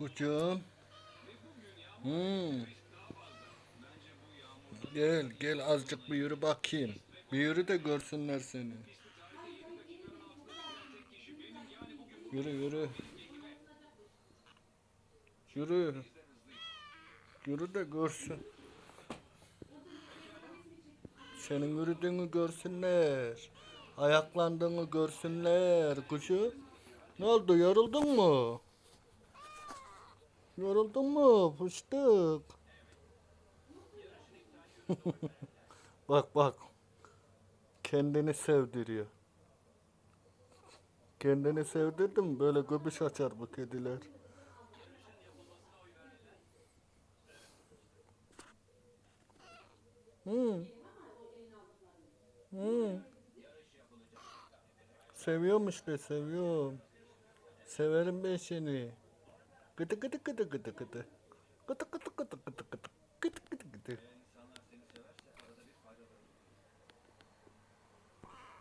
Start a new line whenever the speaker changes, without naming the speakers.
Kucum. Hmm. Gel gel azıcık bir yürü bakayım. Bir yürü de görsünler seni. Yürü yürü. Yürü. Yürü de görsün. Senin yürüdüğünü görsünler. Ayaklandığını görsünler kuşu. Ne oldu yoruldun mu? Yoruldun mu fıstık? bak bak. Kendini sevdiriyor. Kendini sevdirdim böyle göbüş açar bu kediler. Hı. Hı. Seviyorum işte seviyorum. Severim ben seni. ketuk ketuk ketuk ketuk ketuk. Ketuk ketuk kutuk